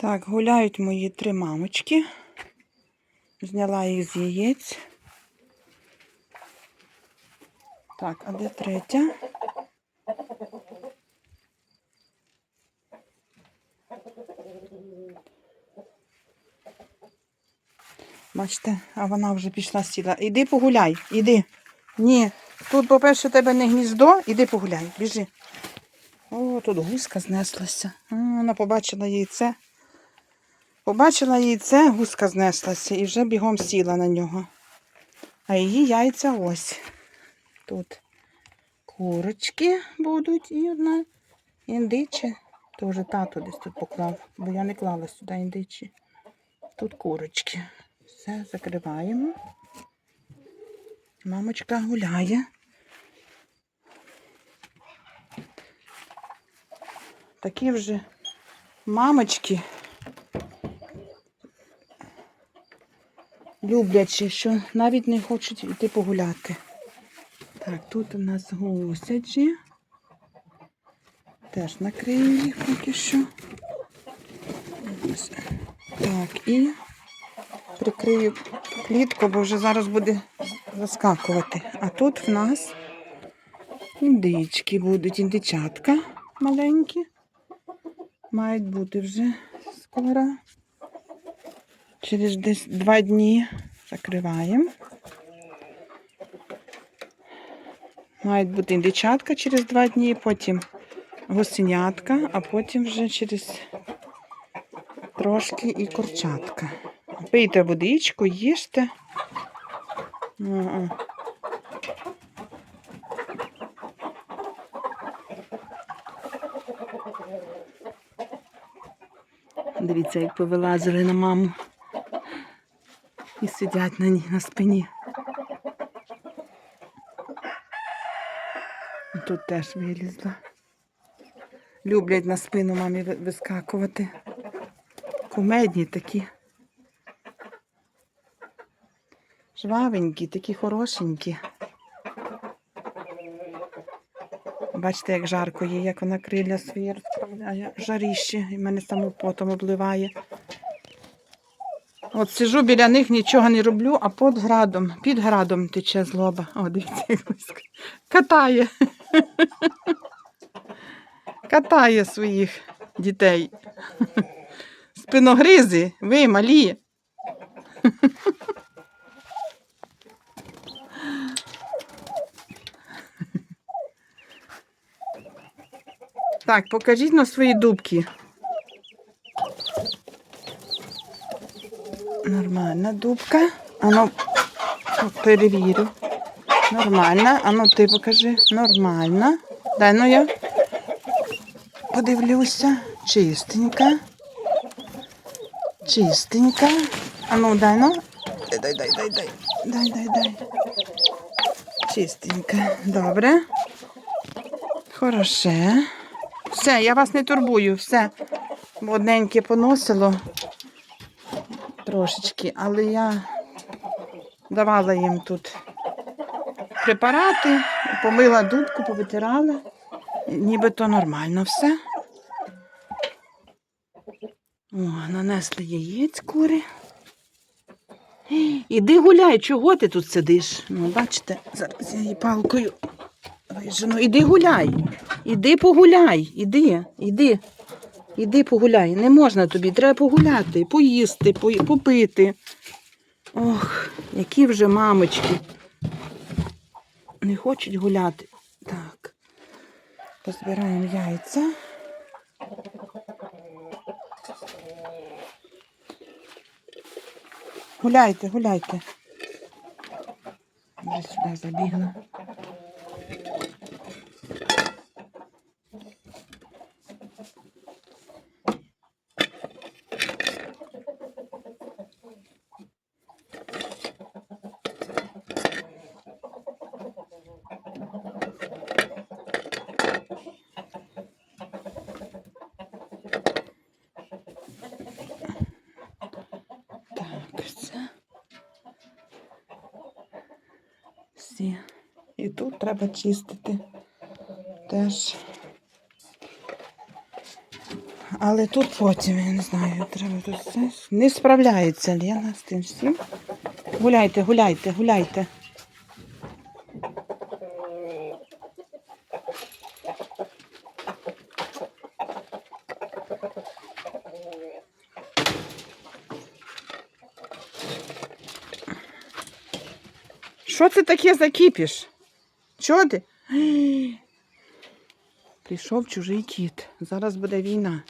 Так, гуляють мої три мамочки. Зняла їх з яєць. Так, а де третя? Бачите, а вона вже пішла сіла. Іди погуляй, іди. Ні. Тут, по-перше, тебе не гніздо, іди погуляй, біжи. О, тут гуска знеслася. А, вона побачила яйце. Побачила яйце, гуска знеслася і вже бігом сіла на нього. А її яйця ось. Тут курочки будуть і одна індичі. То вже тато десь тут поклав, бо я не клала сюди індичі. Тут курочки. Все, закриваємо. Мамочка гуляє. Такі вже мамочки люблячі, що навіть не хочуть йти погуляти. Так, тут у нас гусячі. Теж накрию їх поки що. Так, і прикрию клітку, бо вже зараз буде заскакувати. А тут в нас індички будуть, індичатка маленькі. Мають бути вже скоро. Через десь два дні закриваємо. Мають бути індичатка через два дні, потім гусенятка, а потім вже через трошки і курчатка. Пийте водичку, їжте. Дивіться, як повилазили на маму. Сидять на ній на спині. Тут теж вилізла. Люблять на спину мамі вискакувати. Кумедні такі. Жвавенькі, такі хорошенькі. Бачите, як жарко є, як вона крилля свої розправляє. Жаріще, і мене саму потом обливає. От сижу біля них, нічого не роблю, а під градом, під градом тече злоба. О, дивіться, катає. Катає своїх дітей. Спиногризи, ви малі. Так, покажіть на свої дубки. Нормальна дубка. Ану, перевірю. Нормальна. Ану, ти покажи. Нормальна. Дай ну я подивлюся. Чистенька. Чистенька. Ану, дай ну. Дай, дай, дай, дай, дай. Дай, дай, дай. Чистенька. Добре. Хороше. Все, я вас не турбую, все. Бо Одненьке поносило трошечки, але я давала їм тут препарати, помила дубку, повитирала. Нібито нормально все. О, нанесли яєць кури. Іди гуляй, чого ти тут сидиш? Ну, бачите, зараз я її палкою вижену. Іди гуляй. Іди погуляй. Іди, іди. Іди погуляй. Не можна тобі, треба погуляти, поїсти, попити. Ох, які вже мамочки. Не хочуть гуляти. Так. Позбираємо яйця. Гуляйте, гуляйте. Вже сюди забігла. Всі. І тут треба чистити теж. Але тут потім, я не знаю, треба тут все. Не справляється Лена з тим всім. Гуляйте, гуляйте, гуляйте. Що це таке за кіпіш? Чого ти? Прийшов чужий кіт. Зараз буде війна.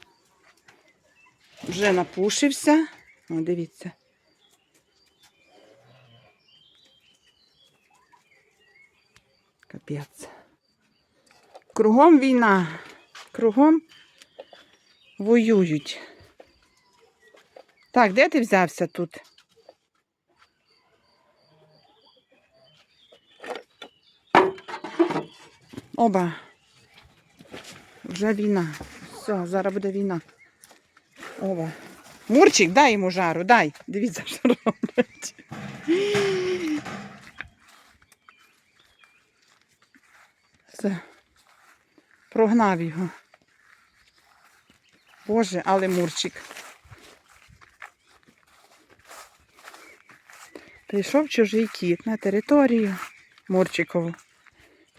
Вже напушився. О, дивіться. Капець. Кругом війна. Кругом воюють. Так, де ти взявся тут? Оба. Вже війна. Все, зараз буде війна. Оба. Мурчик, дай йому жару, дай. Дивіться, що робить. Все. Прогнав його. Боже, але Мурчик. Прийшов чужий кіт на територію Мурчикову.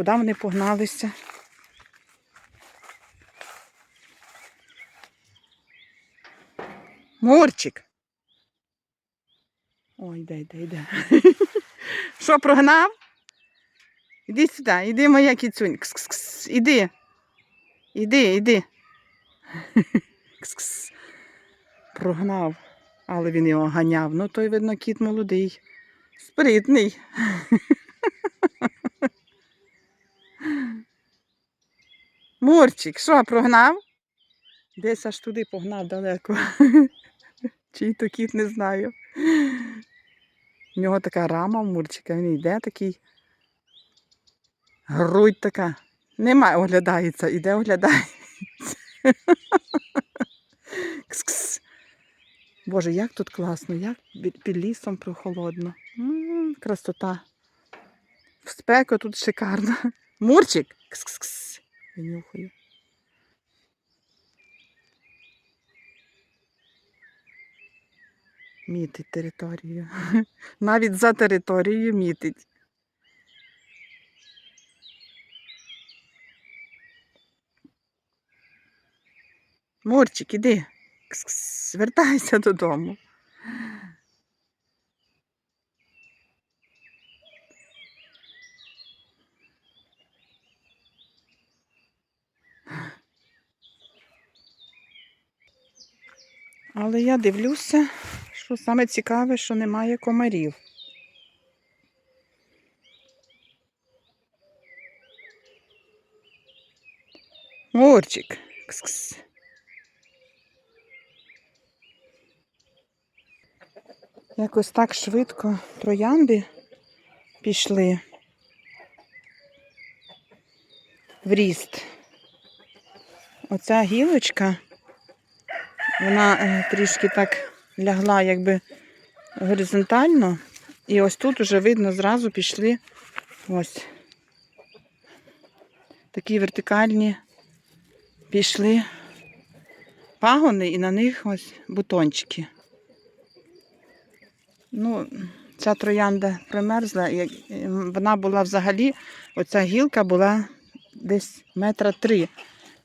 Куди вони погналися? Мурчик. Ой, йде, йде, йде. Що, прогнав? Іди сюди, іди, моя кіцюнь. Кс-кс-кс. Іди. Іди, іди. Кс-кс. Прогнав. Але він його ганяв. Ну, той, видно, кіт молодий. Спритний. Мурчик, що, прогнав? Десь аж туди погнав далеко. Чий то кіт не знаю. У нього така рама в Мурчика, він йде такий. Грудь така. Нема, оглядається, іде оглядається. Кс-кс. Боже, як тут класно, як під лісом прохолодно. М, красота. В спеку тут шикарно. Мурчик. Кс-кс-кс. Винюхаю. Мітить територію. Навіть за територією мітить. Мурчик, іди. Вертайся додому. Але я дивлюся, що саме цікаве, що немає комарів. Мурчик. Кс-кс. Якось так швидко троянди пішли в ріст. Оця гілочка, вона е, трішки так лягла якби горизонтально. І ось тут уже видно, зразу пішли ось такі вертикальні пішли пагони і на них ось бутончики. Ну, ця троянда примерзла, ем, вона була взагалі, оця гілка була десь метра три.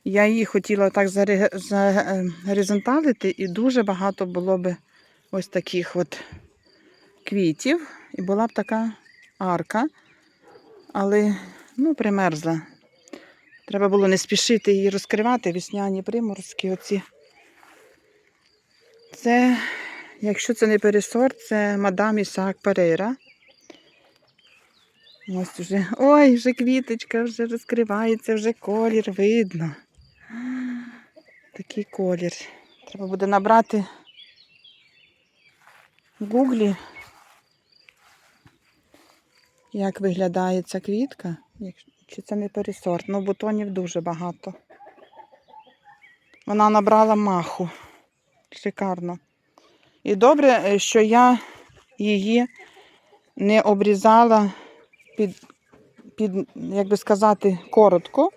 Я її хотіла так загоризонталити, і дуже багато було б ось таких от квітів, і була б така арка, але ну, примерзла. Треба було не спішити її розкривати, вісняні приморозки оці. Це Якщо це не пересорт, це мадам Ісаак Перейра. Ось вже. Ой, вже квіточка вже розкривається, вже колір видно. Такий колір. Треба буде набрати в гуглі, як виглядає ця квітка. Чи це не пересорт? Ну, бутонів дуже багато. Вона набрала маху. Шикарно. І добре, е, що я її не обрізала під, під як би сказати, коротко,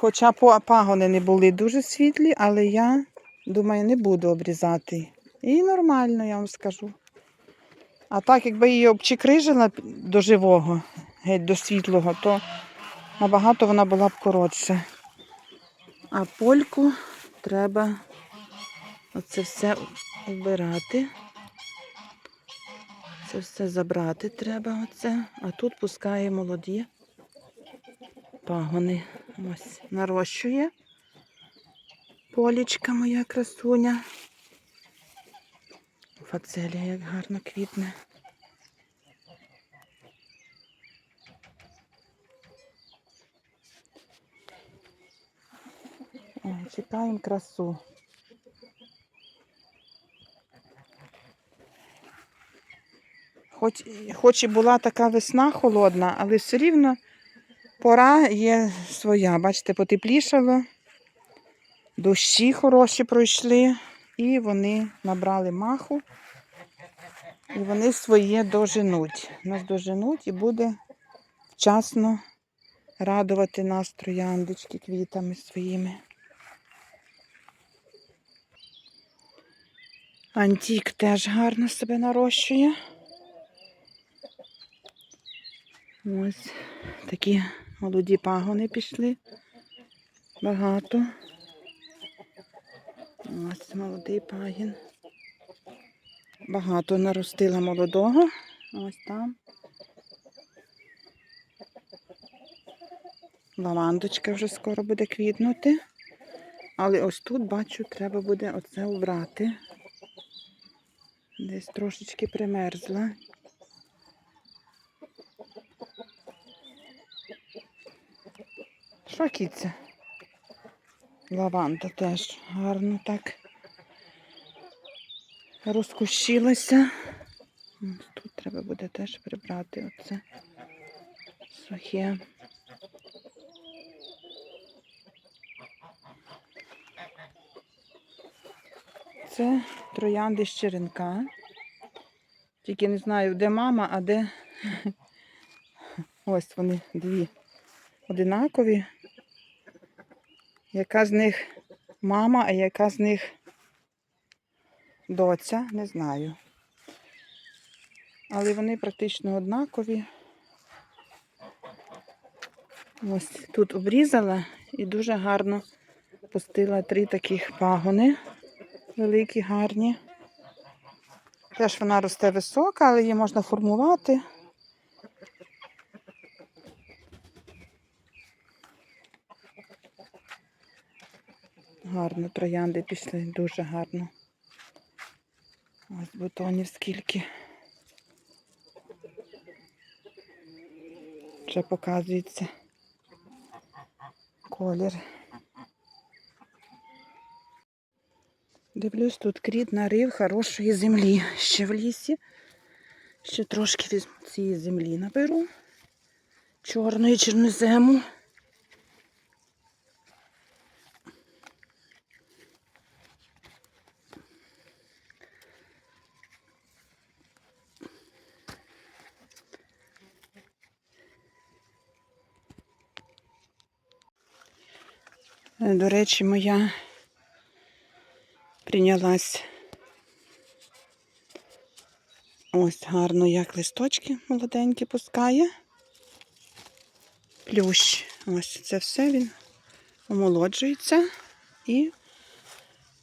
Хоча пагони не були дуже світлі, але я думаю, не буду обрізати. І нормально, я вам скажу. А так, якби її обчикрижила до живого, геть до світлого, то набагато вона була б коротша. А польку треба оце все вбирати. Це все забрати треба оце. А тут пускає молоді пагони. Ось нарощує. Полічка моя красуня. Фацелія як гарно квітне. Ой, чекаємо красу. Хоч, хоч і була така весна холодна, але все рівно пора є своя. Бачите, потеплішало, дощі хороші пройшли, і вони набрали маху, і вони своє доженуть. Нас доженуть і буде вчасно радувати нас трояндочки квітами своїми. Антік теж гарно себе нарощує. Ось такі молоді пагони пішли. Багато. Ось молодий пагін. Багато наростила молодого. Ось там. Лавандочка вже скоро буде квітнути. Але ось тут, бачу, треба буде оце убрати. Десь трошечки примерзла. Що кіця? Лаванда теж гарно так розкущилася. Тут треба буде теж прибрати оце сухе. Це троянди з черенка. Тільки не знаю, де мама, а де. Ось вони дві одинакові. Яка з них мама, а яка з них доця, не знаю. Але вони практично однакові. Ось тут обрізала і дуже гарно пустила три таких пагони. Великі, гарні. Теж вона росте висока, але її можна формувати. Гарно троянди пішли, дуже гарно. Ось бутонів скільки. Вже показується колір. Дивлюсь, тут кріт нарив хорошої землі. Ще в лісі. Ще трошки візьму цієї землі наберу. Чорної чорнозему. До речі, моя прийнялась ось гарно, як листочки молоденькі пускає. Плющ. Ось це все він омолоджується і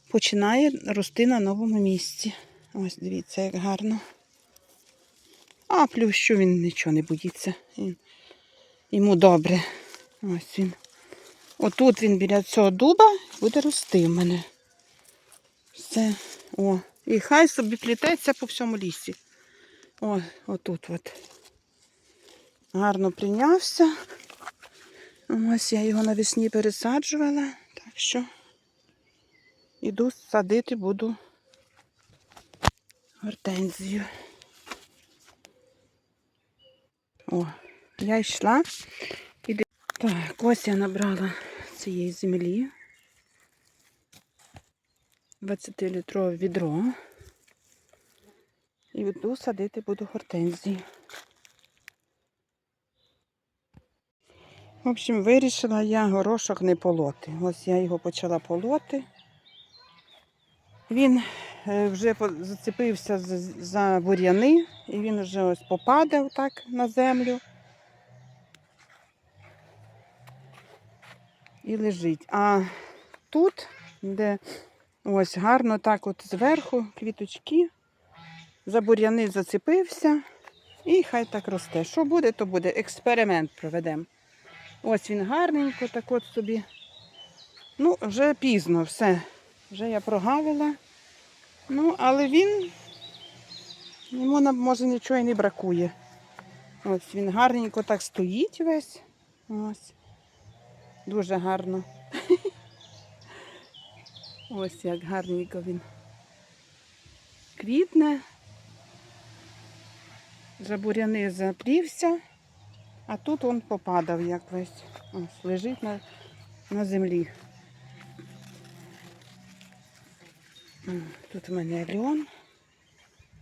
починає рости на новому місці. Ось дивіться, як гарно. А плющу він нічого не боїться. Йому добре. Ось він. Отут він біля цього дуба буде рости в мене. Все. О. І хай собі плітеться по всьому лісі. О, отут от. Гарно прийнявся. Ось я його навесні пересаджувала. Так що іду садити буду гортензію. О, я йшла. Так, ось я набрала цієї землі. 20-літрове відро. І йду садити буду гортензії. В общем, вирішила я горошок не полоти. Ось я його почала полоти. Він е, вже зацепився за, за бур'яни, і він вже ось попадав так на землю. І лежить. А тут, де ось гарно так от зверху квіточки, за бур'яни зацепився, і хай так росте. Що буде, то буде. Експеримент проведемо. Ось він гарненько, так от собі. Ну, вже пізно все. Вже я прогавила. Ну, але він, йому може нічого і не бракує. Ось він гарненько так стоїть весь. Ось. Дуже гарно. Ось як гарненько він квітне. Забуряни заплівся, а тут він попадав як весь. Ось лежить на, на землі. Тут у мене льон.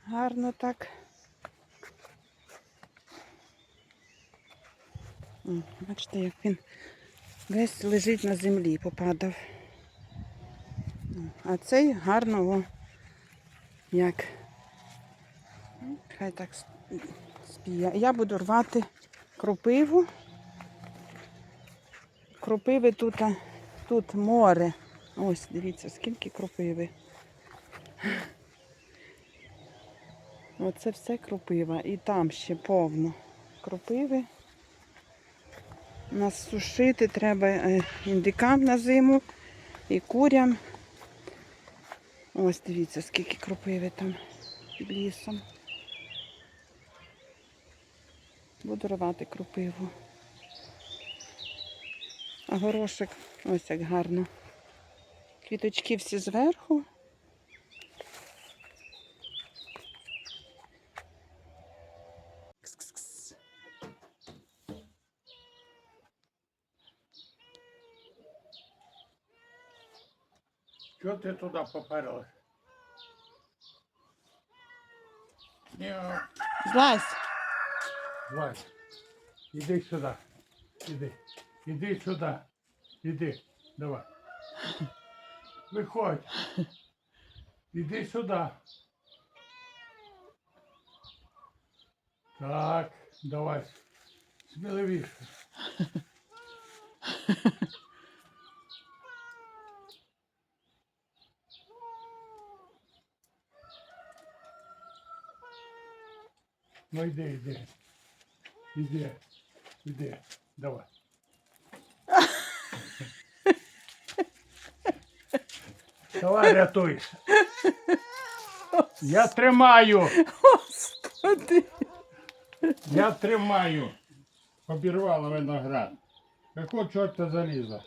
Гарно так. Бачите, як він весь лежить на землі, попадав. А цей гарно о, як. Хай так спіє. Я буду рвати кропиву. Кропиви тут, тут море. Ось, дивіться, скільки кропиви. Оце все кропива. І там ще повно кропиви. Нас сушити треба е, індикам на зиму і курям. Ось дивіться, скільки кропиви там під лісом. Буду рвати кропиву. А горошок ось як гарно. Квіточки всі зверху. Чого ти туди поперлась? Ні, Злазь. Вась, іди сюди. Іди. Іди сюди. Іди. Давай. Виходь. Іди сюди. Так, давай. Сміливіше. Ну йди, йди. Іди. Іди. Давай. Давай рятуйся. Я тримаю. Господи. Я тримаю. Обірвала виноград. Какого чорта заліза?